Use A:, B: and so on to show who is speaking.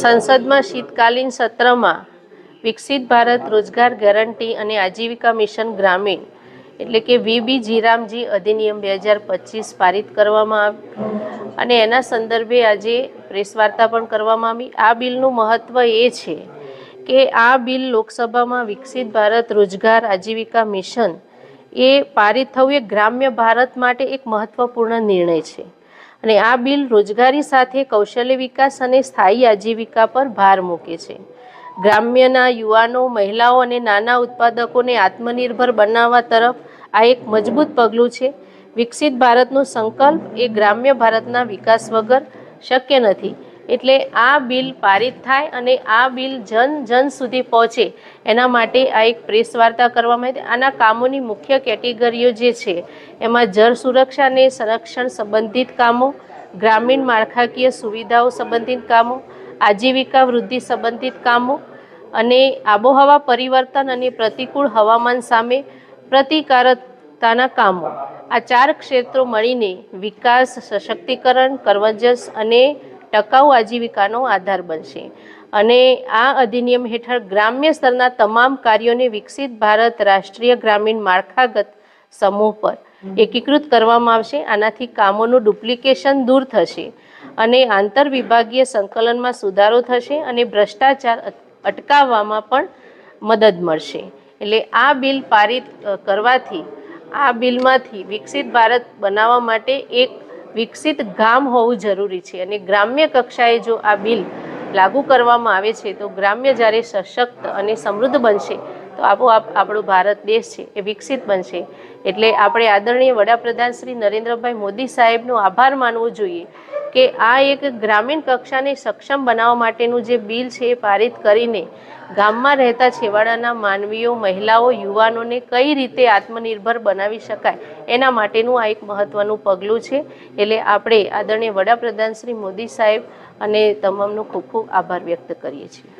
A: સંસદમાં શીતકાલીન સત્રમાં વિકસિત ભારત રોજગાર ગેરંટી અને આજીવિકા મિશન ગ્રામીણ એટલે કે વીબી જીરામજી અધિનિયમ બે હજાર પચીસ પારિત કરવામાં આવ્યું. અને એના સંદર્ભે આજે પ્રેસ વાર્તા પણ કરવામાં આવી. આ બિલનું મહત્ત્વ એ છે કે આ બિલ લોકસભામાં વિકસિત ભારત રોજગાર આજીવિકા મિશન એ પારિત થવું એ ગ્રામ્ય ભારત માટે એક મહત્ત્વપૂર્ણ નિર્ણય છે. અને આ બિલ રોજગારી સાથે, કૌશલ્ય વિકાસ અને સ્થાયી આજીવિકા પર ભાર મૂકે છે. ગ્રામ્યના યુવાનો, મહિલાઓ અને નાના ઉત્પાદકોને આત્મનિર્ભર બનાવવા તરફ આ એક મજબૂત પગલું છે. વિકસિત ભારતનો સંકલ્પ એ ગ્રામ્ય ભારતના વિકાસ વગર શક્ય નથી. એટલે આ બિલ પારિત થાય અને આ બિલ જન જન સુધી પહોંચે. એના માટે આ એક પ્રેસ વાર્તા કરવામાં આવી આના કામોની મુખ્ય કેટેગરીઓ જે છે, એમાં જળ સુરક્ષા અને સંરક્ષણ સંબંધિત કામો, ગ્રામીણ માળખાકીય સુવિધાઓ સંબંધિત કામો, આજીવિકા વૃદ્ધિ સંબંધિત કામો અને આબોહવા પરિવર્તન અને પ્રતિકૂળ હવામાન સામે પ્રતિકારકતાના કામો. આ ચાર ક્ષેત્રો મળીને વિકાસ, સશક્તિકરણ, કરવંજસ અને ટકાઉ આજીવિકાનો આધાર બનશે. અને આ અધિનિયમ હેઠળ ગ્રામ્ય સ્તરના તમામ કાર્યોને વિકસિત ભારત રાષ્ટ્રીય ગ્રામીણ માળખાગત સમૂહ પર એકીકૃત કરવામાં આવશે. આનાથી કામોનું ડુપ્લિકેશન દૂર થશે અને આંતર વિભાગીય સંકલનમાં સુધારો થશે અને ભ્રષ્ટાચાર અટકાવવામાં પણ મદદ મળશે. એટલે આ બિલ પારિત કરવાથી, આ બિલમાંથી વિકસિત ભારત બનાવવા માટે એક વિકસિત ગામ હોવું જરૂરી છે. અને ગ્રામ્ય કક્ષાએ જો આ બિલ લાગુ કરવામાં આવે છે, તો ગ્રામ્ય જ્યારે સશક્ત અને સમૃદ્ધ બનશે, તો આપોઆપ આપણો ભારત દેશ છે એ વિકસિત બનશે. એટલે આપણે આદરણીય વડાપ્રધાન શ્રી નરેન્દ્રભાઈ મોદી સાહેબનો આભાર માનવો જોઈએ. કે આ એક ગ્રામીણ કક્ષાને સક્ષમ બનાવવા માટેનું જે બિલ છે એ પારિત કરીને ગામમાં રહેતા છેવાડાના માનવીઓ, મહિલાઓ, યુવાનોને કઈ રીતે આત્મનિર્ભર બનાવી શકાય એના માટેનું આ એક મહત્ત્વનું પગલું છે. એટલે આપણે આદરણીય વડાપ્રધાન શ્રી મોદી સાહેબ અને તમામનો ખૂબ ખૂબ આભાર વ્યક્ત કરીએ છીએ.